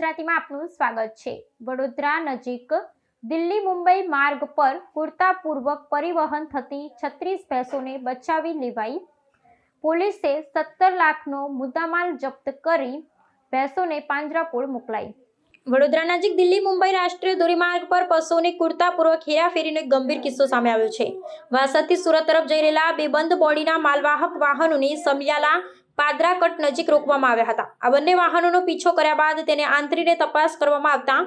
ગુજરાતીમાં આપનું સ્વાગત છે. વડોદરા નજીક દિલ્હી મુંબઈ માર્ગ પર પૂરતાપૂર્વક પરિવહન થતી છત્રીસ ભેંસોને બચાવી લેવાઈ. પોલીસે સત્તર લાખનો મુદ્દામાલ જપ્ત કરી ભેંસોને પાંજરાપોળ મોકલાઈ. વડોદરા નજીક દિલ્હી મુંબઈ રાષ્ટ્રીય ધોરીમાર્ગ પર પશુઓની કુર્તાપૂર્વક હેરાફેરીનો ગંભીર કિસ્સો સામે આવ્યો છે. વાસદથી સુરત તરફ જઈ રહેલા બે બંધ બોડીના માલવાહક વાહનોને સમિયાલા પાદરા કટ નજીક રોકવામાં આવ્યા હતા. આ બંને વાહનોનો પીછો કર્યા બાદ તેને આંતરીને તપાસ કરવામાં આવતા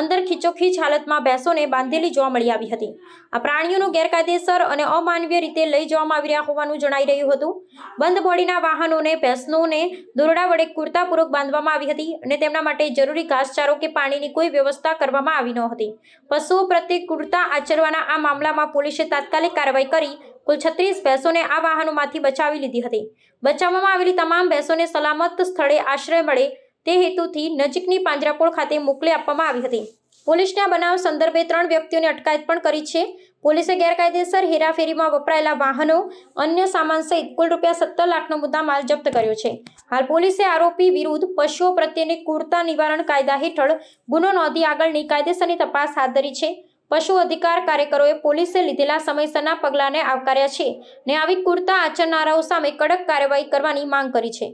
અંદર ખીચોખીચ હાલતમાં ભેંસોને બાંધેલી જોવા મળી આવી હતી. આ પ્રાણીઓનો ગેરકાયદેસર અને અમાનવીય રીતે લઈ જવામાં આવી રહ્યા હોવાનું જણાઈ રહ્યું હતું. બંધ બોડીના વાહનોને ભેંસનોને દોરડા વડે કુર્તાપૂર્વક બાંધવામાં આવી હતી અને તેમના માટે જરૂરી ઘાસચારો કે પાણીની કોઈ વ્યવસ્થા કરવામાં આવી ન હતી. પશુઓ પ્રત્યે કુર્તા આચરવાના આ મામલામાં પોલીસે તાત્કાલિક કાર્યવાહી કરી કુલ છત્રીસ ભેંસોને આ વાહનોમાંથી બચાવી લીધી હતી. બચાવવામાં આવેલી તમામ ભેંસોને સલામત સ્થળે આશ્રય મળે તે હેતુથી નજીકની પાંજરાપોળ ખાતે મોકલી આપવામાં આવી હતી. પોલીસને બનાવ સંદર્ભે ત્રણ વ્યક્તિઓને અટકાયત પણ કરી છે. પોલીસે ગેરકાયદેસર હેરાફેરીમાં વપરાયેલા વાહનો, અન્ય સામાન સહિત કુલ રૂપિયા સત્તર લાખનો મુદ્દા માલ જપ્ત કર્યો છે. હાલ પોલીસે આરોપી વિરુદ્ધ પશુઓ પ્રત્યેની ક્રૂરતા નિવારણ કાયદા હેઠળ ગુનો નોંધી આગળની કાયદેસરની તપાસ હાથ ધરી છે. પશુ અધિકાર કાર્યકરોએ પોલીસે લીધેલા સમયસરના પગલાંને આવકાર્યા છે ને આવી કુર્તા આચરનારાઓ સામે કડક કાર્યવાહી કરવાની માંગ કરી છે.